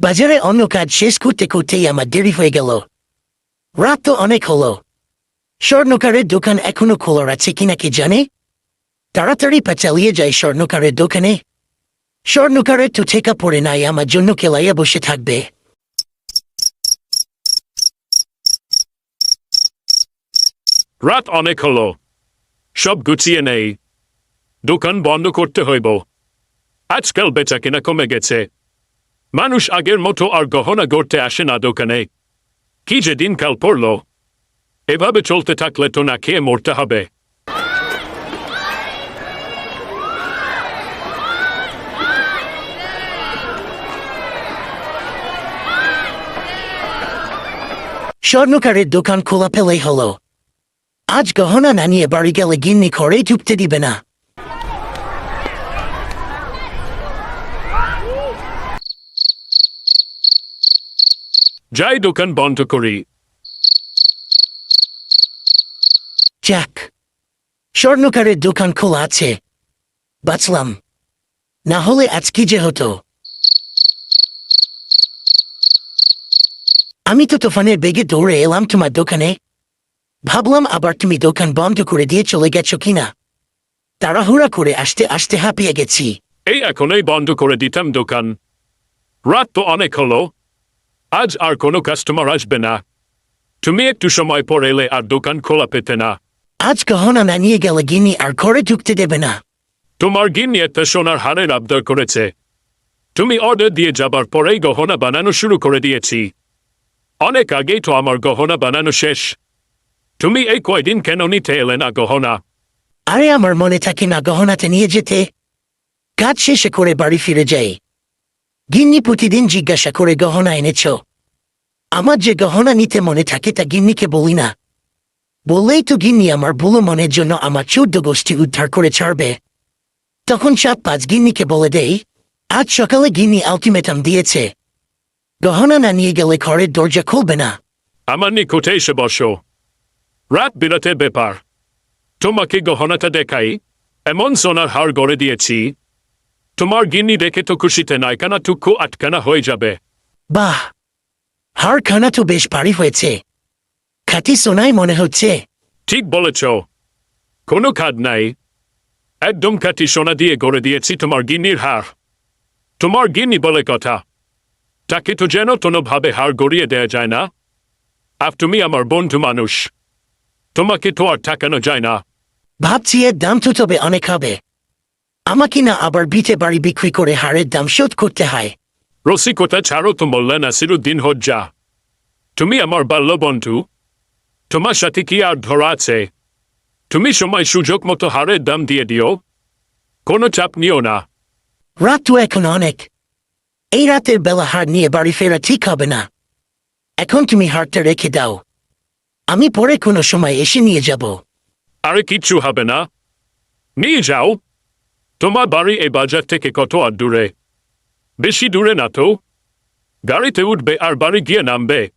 বাজারে অন্য কাজ শেষ করতে করতেই আমার দেরি হয়ে গেল রাত তো অনেক হলো স্বর্ণকারের দোকান এখনও খোলা আছে কিনা কি জানে তাড়াতাড়ি পা চালিয়ে যায় স্বর্ণকারের দোকানে স্বর্ণকারের তো ঠেকা পড়ে নাই আমার জন্য কেলাইয়া বসে থাকবে রাত অনেক হলো সব গুছিয়ে নেই দোকান বন্ধ করতে হইব আজকাল বেচা কিনা কমে গেছে মানুষ আগের মতো আর গহনা গড়তে আসে না দোকানে কি যে দিনকাল পড়ল এভাবে চলতে থাকলে তো না খেয়ে মরতে হবে স্বর্ণকারের দোকান খোলা পেলেই হলো আজ গহনা না নিয়ে বাড়ি গেলে গিন্নি করে ঢুকতে দিবে না যাই দোকান বন্ধ করি যাক স্বর্ণকারের দোকান খোলা আছে বাঁচলাম না হলে আজ কি যে হতো আমি তো তোফানের বেগে দৌড়ে এলাম তোমার দোকানে ভাবলাম আবার তুমি দোকান বন্ধ করে দিয়ে চলে গেছো কিনা তাড়াহুড়া করে আসতে আসতে হাঁপিয়ে গেছি এই এখনই বন্ধ করে দিতাম দোকান রাত তো অনেক হলো আজ আর কোনো কাস্টমার আসবে না। তুমি একটু সময় পর এলে আর দোকান খোলা পেতে না। আজ গহনা না নিয়ে গেলে গিন্নি আর ঘরে ঢুকতে দেবে না। তোমার গিন্নি একটা সোনার হারের আবদার করেছে। তুমি অর্ডার দিয়ে যাবার পরেই গহনা বানানো শুরু করে দিয়েছি। অনেক আগেই তো আমার গহনা বানানো শেষ। তুমি এই কয়দিন কেন নিতে এলে না গহনা? আরে আমার মনে থাকে না গহনাতে নিয়ে যেতে। কাজ শেষে করে বাড়ি ফিরে যাই। গিন্নি প্রতিদিন জিজ্ঞাসা করে গহনা এনেছ। আমার যে গহনা নিতে মনে থাকে তা গিন্নিকে বলি না। বললেই তো গিন্নি আমার ভুলো মনের জন্য আমার চৌদ্দ গোষ্ঠী উদ্ধার করে ছাড়বে। তখন চাপ পাঁচ গিন্নিকে বলে দেই, আজ সকালে গিন্নি আলটিমেটাম দিয়েছে। গহনা না নিয়ে গেলে ঘরের দরজা খুলবে না। আমার নিকটে এসে বসো। রাত বিরাতে ব্যাপার। তোমাকে গহনাটা দেখাই, এমন সোনার হার গড়ে দিয়েছি তোমার গিন্নি দেখে তো খুশিতে নাই নাইকানা টুকু আটকানা হয়ে যাবে বাহ হার খানা তো বেশ ভারী হয়েছে খাটি সোনাই মনে হচ্ছে ঠিক বলেছ কোনো খাদ নাই একদম খাঁটি সোনা দিয়ে গড়ে দিয়েছি তোমার গিন্নির হার তোমার গিন্নি বলে কথা তাকে তো যেন কোনোভাবে হার গড়িয়ে দেয়া যায় না আর তুমি আমার বন্ধু মানুষ তোমাকে তো আর ঠাকানো যায় না ভাবছি এর দাম তো তবে অনেক হবে আমাকে না আবার বিটে বাড়ি বিক্রি করে হারের দাম শোধ করতে হয়। রসিকতা ছাড়ো তো বললেন নাসিরুদ্দিন হজ্জা। তুমি আমার বাল্য বন্ধু তোমার সাথে কি আর ধরা আছে? তুমি সময় সুযোগ মতো হারের দাম দিয়ে দিও। কোনো চাপ নিও না। রাত তো এখন অনেক। এই রাতের বেলা হার নিয়ে বাড়ি ফেরা ঠিক হবে না। এখন তুমি হারটা রেখে দাও। আমি পরে কোনো সময় এসে নিয়ে যাব। আরে কিচ্ছু হবে না। নিয়ে যাও। তোমার বাড়ি এই বাজার থেকে কত আর দূরে? বেশি দূরে না তো। গাড়িতে উঠবে আর বাড়ি গিয়ে নামবে।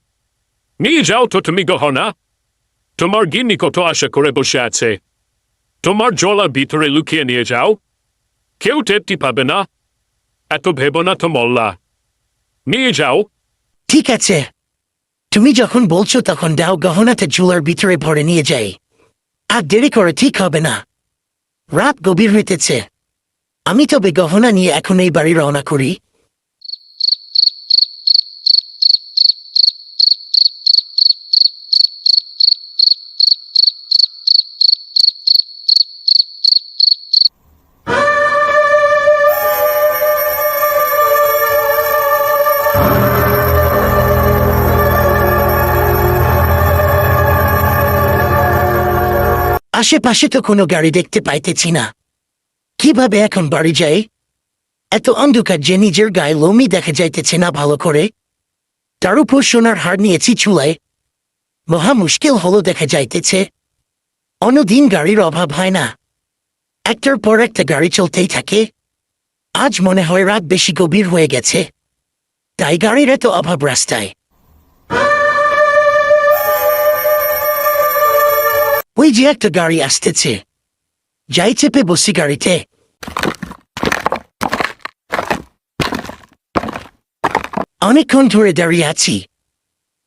নিয়ে যাও তো তুমি গহনা। তোমার গিন্নি কত আশা করে বসে আছে। তোমার জলার ভিতরে লুকিয়ে নিয়ে যাও। কেউ টেপটি পাবে না। এত ভেবো না তো মল্লা। নিয়ে যাও। ঠিক আছে। তুমি যখন বলছো তখন দাও গহনাতে চুলার ভিতরে ভরে নিয়ে যাই। আর দেরি করে ঠিক হবে না। রাত গভীর হইতেছে। আমি তবে গহনা নিয়ে এখন এই বাড়ি রওনা করি। আশেপাশে তো কোনো গাড়ি দেখতে পাইতেছি না। কীভাবে এখন বাড়ি যাই এত অন্ধকার যে নিজের গায়ে লোমই দেখা যাইতেছে না ভালো করে। তার উপর সোনার হার নিয়েছি চুলায়। মহা মুশকিল হলো দেখা যাইতেছে। অন্যদিন গাড়ির অভাব হয় না। একটার পর একটা গাড়ি চলতেই থাকে। আজ মনে হয় রাত বেশি গভীর হয়ে গেছে। তাই গাড়ির এত অভাব রাস্তায়। ওই যে একটা গাড়ি আসতেছে। যাই চেপে বসি গাড়িতে। অনেকক্ষণ ধরে দাঁড়িয়ে আছি।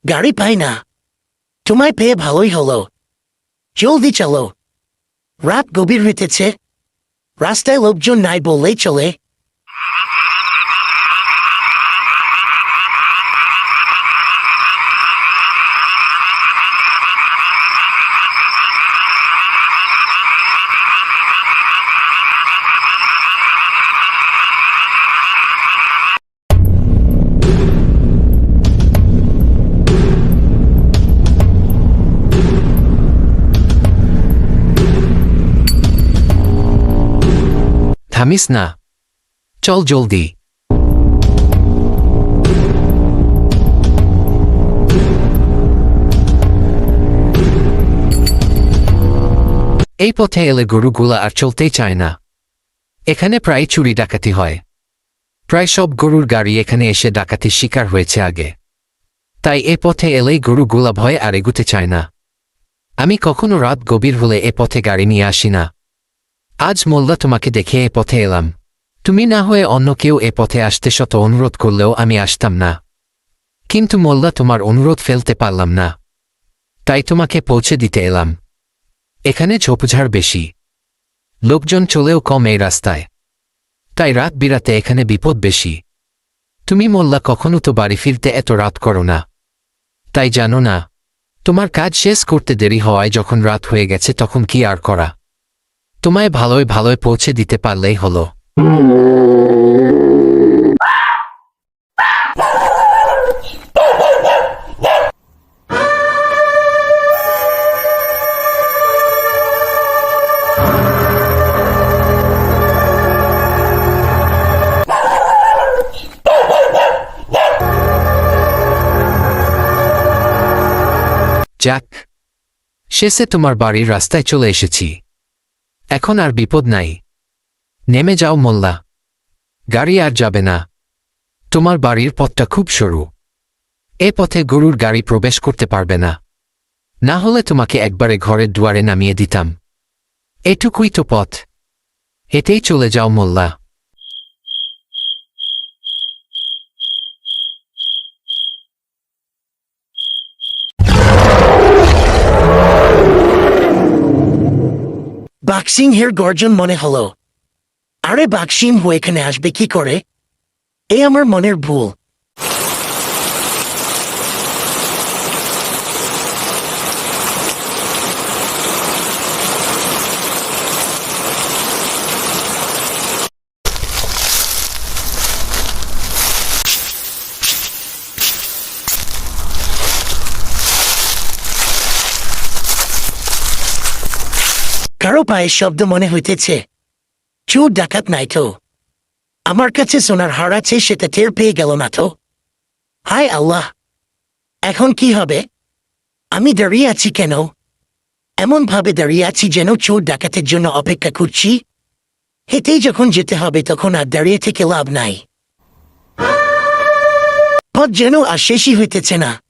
গাড়ি পাই না। তোমায় পেয়ে ভালোই হলো। জলদি চলো। রাত গভীর হইতেছে। রাস্তায় লোকজন নাই বললেই চলে। থামিস না। চল জলদি। এই পথে এলে গরুগুলা আর চলতেই চায় না। এখানে প্রায় চুরি ডাকাতি হয়। প্রায় সব গরুর গাড়ি এখানে এসে ডাকাতির শিকার হয়েছে আগে। তাই এ পথে এলেই গরুগুলা ভয় আর এগুতে চায় না। আমি কখনো রাত গভীর হলে এ পথে গাড়ি নিয়ে আসি না। আজ মোল্লা তোমাকে দেখে এ পথে এলাম। তুমি না হয়ে অন্য কেউ এ পথে আসতে শত অনুরোধ করলেও আমি আসতাম না। কিন্তু মোল্লা তোমার অনুরোধ ফেলতে পারলাম না। তাই তোমাকে পৌঁছে দিতে এলাম। এখানে ঝোপঝাড় বেশি। লোকজন চলেও কম এই রাস্তায়। তাই রাত বিরাতে এখানে বিপদ বেশি। তুমি মোল্লা কখনো তো বাড়ি ফিরতে এত রাত করো না। তাই জানো না, তোমার কাজ শেষ করতে দেরি হওয়ায় যখন রাত হয়ে গেছে তখন কি আর করা। তোমায় ভালোই ভালোই পৌঁছে দিতে পারলেই হলো। যাক শেষে তোমার বাড়ির রাস্তায় চলে এসেছি। এখন আর বিপদ নাই। নেমে যাও মোল্লা। গাড়ি আর যাবে না। তোমার বাড়ির পথটা খুব সরু। এ পথে গরুর গাড়ি প্রবেশ করতে পারবে না। না হলে তোমাকে একবারে ঘরের দুয়ারে নামিয়ে দিতাম। এটুকুই তো পথ। হেঁটেই চলে যাও মোল্লা। বাক্সিংহের গর্জন মনে হল। আরে বাক্সিং হয়ে এখানে আসবে কি করে এ আমার মনের ভুল কারও পায়ের শব্দ মনে হইতেছে। চোর ডাকাত নাই তো। আমার কাছে সোনার হার আছে, সেটা টের পেয়ে গেল না তো। হায় আল্লাহ! এখন কি হবে? আমি দাঁড়িয়ে আছি কেন? এমন ভাবে দাঁড়িয়ে আছি যেন চোর ডাকাতের জন্য অপেক্ষা করছি। হেঁটেই যখন যেতে হবে, তখন আর দাঁড়িয়ে থেকে লাভ নাই। পথ যেন আর শেষই হইতেছে না।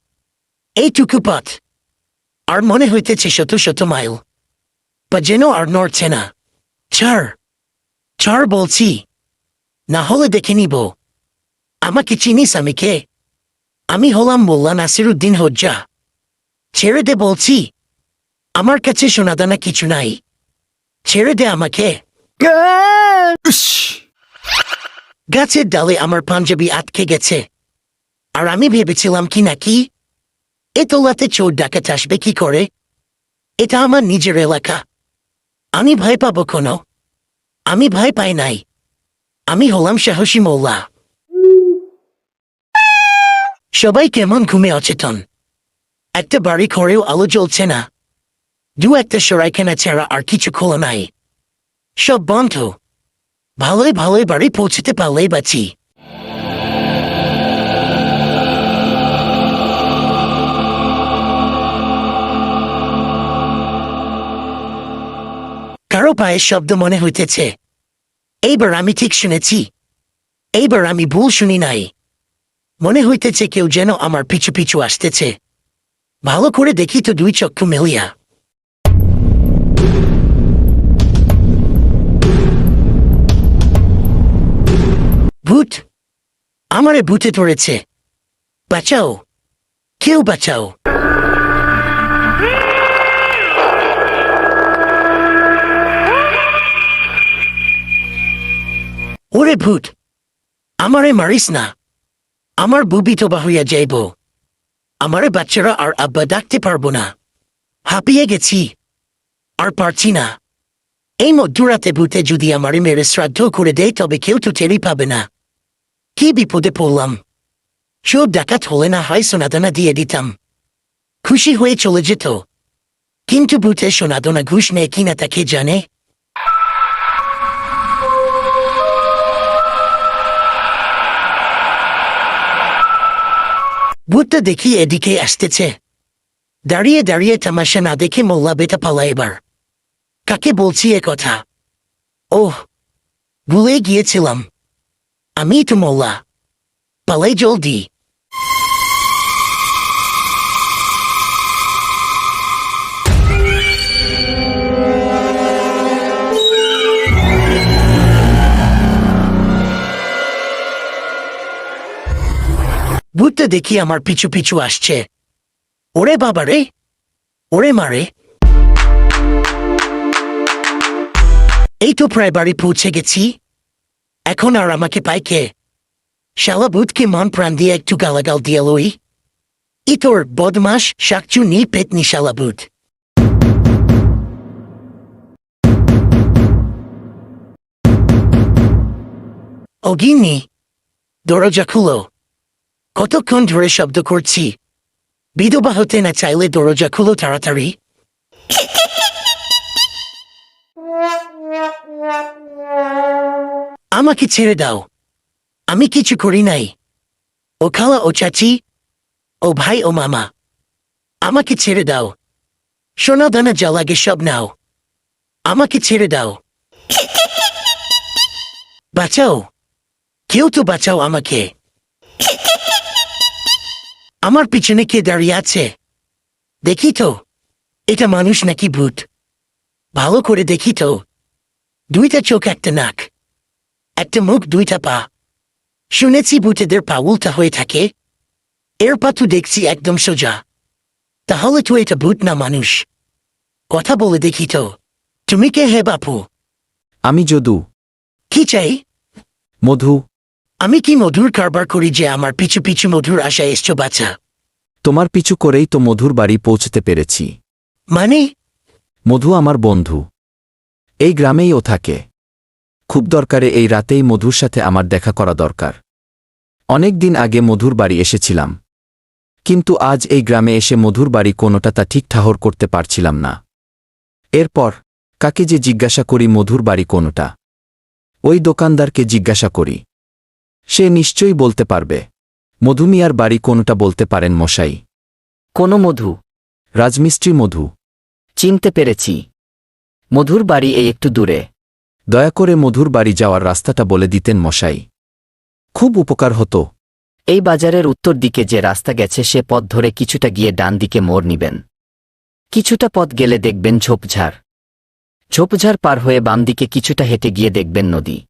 এইটুকু পথ। আর মনে হইতেছে শত শত মাইল। বা যেন আর নড়ছে না ছাড় ছাড় বলছি না হলে দেখে নিব আমাকে চিনিস আমি কে আমি হলাম মোল্লা নাসিরুদ্দিন হজ্জা ছেড়ে দে বলছি আমার কাছে সোনাদানা কিছু নাই ছেড়ে দে আমাকে গাছের ডালে আমার পাঞ্জাবি আটকে গেছে আর আমি ভেবেছিলাম কি নাকি এ তোলাতে চোর ডাকাত আসবে কি করে এটা আমার নিজের এলাকা আমি ভয় পাব কোনো। আমি ভয় পাই নাই। আমি হলাম সাহসী মোল্লা সবাই কেমন ঘুমে অচেতন। একটা বাড়ি ঘরেও আলো জ্বলছে না। দু একটা সরাইখানা ছাড়া আর কিছু খোলা নাই। সব বন্ধ। ভালোই ভালোই বাড়ি পৌঁছতে পারলেই বাঁচি। পায়ের শব্দ মনে হইতেছে। এইবার আমি ঠিক শুনেছি। এইবার আমি ভুল শুনি নাই। মনে হইতেছে কেউ যেন আমার পিছু পিছু আসতেছে। ভালো করে দেখি তো দুই চক্ষু মেলিয়া। ভূত! আমারে ভূতে ধরেছে। বাঁচাও। কেউ বাঁচাও। ওরে ভূত। আমারে মারিস না। আমার বুবি তো হইয়া যাইব আমারে বাচ্চারা আর আব্বা ডাকতে পারব না। হাঁপিয়ে গেছি। আর পারছি না। এই মধ্যরাতে ভূতে যদি আমারে মেরে শ্রাদ্ধ করে দেয় তবে কেউ তো টেরি পাবে না। কি বিপদে পড়লাম সব ডাকাত হলে না হয় সোনাদানা দিয়ে দিতাম। খুশি হয়ে চলে যেত। কিন্তু ভূতে সোনাদানা ঘুষ নেয় কিনা তাকে জানে। ভূতটা দেখি এদিকে আসতেছে। দাঁড়িয়ে দাঁড়িয়ে তামাশা না দেখে মোল্লা বেটা পালা এবার। কাকে বলছি এ কথা? ওহ, ভুলে গিয়েছিলাম। আমি তো মোল্লা। পালাই জলদি। দেখি আমার পিছু পিছু আসছে। ওরে বাবা রে, ওরে মারে এই তো প্রায় বাড়ি পৌঁছে গেছি। এখন আর আমাকে পাই কে শালা ভূতকে মন প্রাণ দিয়ে একটু গালাগাল দিয়ে লই। ই তোর বদমাস শাকচু নি পেতনি শালা ভূত। অগিন্নি দরজা খুলো। কতক্ষণ ধরে শব্দ করছি? বিধবা হতে না চাইলে দরজা খুলো তাড়াতাড়ি। আমাকে ছেড়ে দাও। আমি কিছু করি নাই। ও খালা, ও চাচি, ও ভাই, ও মামা, আমাকে ছেড়ে দাও। সোনা দানা যা লাগে সব নাও। আমাকে ছেড়ে দাও। বাঁচাও। কেউ তো বাঁচাও আমাকে। আমার পিছনে কে দাঁড়িয়ে আছে? দেখি তো। এটা মানুষ নাকি ভূত? ভালো করে দেখি তো। দুইটা চোখ একটা নাক একটা মুখ দুইটা পা। শুনেছি ভূতেদের পা উল্টা হয়ে থাকে। এর পা তো দেখছি একদম সোজা। তাহলে তো এটা ভূত না মানুষ? কথা বলে দেখি তো। তুমি কে হে বাপু? আমি যদু। কি চাই? মধু। আমি কি মধুর কারবার করি যে আমার পিছু পিছু মধুর আশায় এসছো বাচ্চা তোমার পিছু করেই তো মধুর বাড়ি পৌঁছতে পেরেছি। মানে? মধু আমার বন্ধু। এই গ্রামেই ও থাকে। খুব দরকারে এই রাতেই মধুর সাথে আমার দেখা করা দরকার। অনেক দিন আগে মধুর বাড়ি এসেছিলাম। কিন্তু আজ এই গ্রামে এসে মধুর বাড়ি কোনোটা তা ঠিক ঠাহর করতে পারছিলাম না। এরপর কাকে যে জিজ্ঞাসা করি মধুর বাড়ি কোনোটা? ওই দোকানদারকে জিজ্ঞাসা করি। সে নিশ্চয়ই বলতে পারবে। মধুমিয়ার বাড়ি কোনটা বলতে পারেন মশাই? কোনো মধু। রাজমিস্ত্রি মধু। চিনতে পেরেছি। মধুর বাড়ি এই একটু দূরে। দয়া করে মধুর বাড়ি যাওয়ার রাস্তাটা বলে দিতেন মশাই। খুব উপকার হতো। এই বাজারের উত্তর দিকে যে রাস্তা গেছে সে পথ ধরে কিছুটা গিয়ে ডান দিকে মোড় নিবেন। কিছুটা পথ গেলে দেখবেন ঝোপঝাড়। ঝোপঝাড় পার হয়ে বাম দিকে কিছুটা হেঁটে গিয়ে দেখবেন নদী।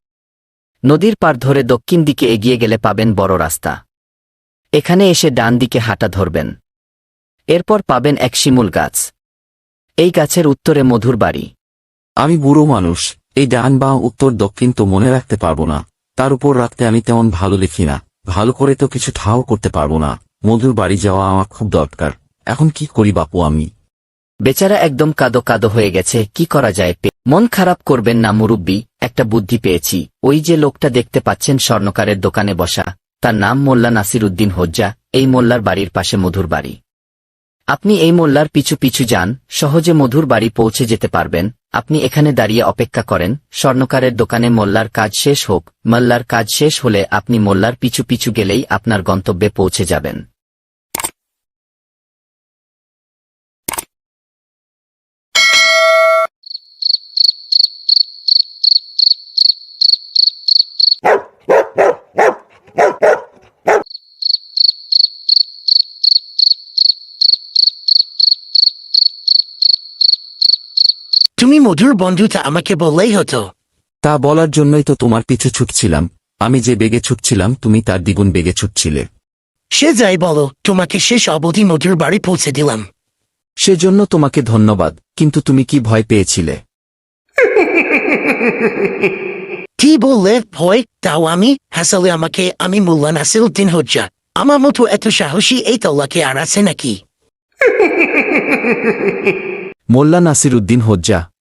নদীর পার ধরে দক্ষিণ দিকে এগিয়ে গেলে পাবেন বড় রাস্তা। এখানে এসে ডান দিকে হাঁটা ধরবেন। এরপর পাবেন এক শিমুল গাছ। এই গাছের উত্তরে মধুর বাড়ি। আমি বুড়ো মানুষ, এই ডান বা উত্তর দক্ষিণ তো মনে রাখতে পারব না। তার উপর রাখতে আমি তেমন ভালো লিখি না। ভালো করে তো কিছু ঠাও করতে পারব না। মধুর বাড়ি যাওয়া আমার খুব দরকার। এখন কি করি বাপু আমি? বেচারা একদম কাদো কাদো হয়ে গেছে, কি করা যায় মন খারাপ করবেন না মুরব্বী, একটা বুদ্ধি পেয়েছি। ওই যে লোকটা দেখতে পাচ্ছেন স্বর্ণকারের দোকানে বসা। তার নাম মোল্লা নাসির উদ্দিন হজ্জা, এই মোল্লার বাড়ির পাশে মধুর বাড়ি। আপনি এই মোল্লার পিছু পিছু যান, সহজে মধুর বাড়ি পৌঁছে যেতে পারবেন। আপনি এখানে দাঁড়িয়ে অপেক্ষা করেন, স্বর্ণকারের দোকানে মোল্লার কাজ শেষ হোক, মোল্লার কাজ শেষ হলে আপনি মোল্লার পিছু পিছু গেলেই আপনার গন্তব্যে পৌঁছে যাবেন। তুমি মধুর বন্ধুটা আমাকে বললেই হতো। তা বলার জন্যই তো তোমার পিছু ছুটছিলাম। আমি যে বেগে ছুটছিলাম তুমি তার দ্বিগুণ বেগে ছুটছিলে। সে যাই বলো তোমাকে শেষ অবধি মধুর বাড়ি পৌঁছে দিলাম। সেজন্য তোমাকে ধন্যবাদ কিন্তু তুমি কি ভয় পেয়েছিলে? কি বললে ভয়? তাও আমি হাসালে আমাকে আমি মোল্লা নাসির উদ্দিন হজ্জা। আমার মতো এত সাহসী এই তল্লাকে আর আছে নাকি? মোল্লা নাসির উদ্দিন হজ্জা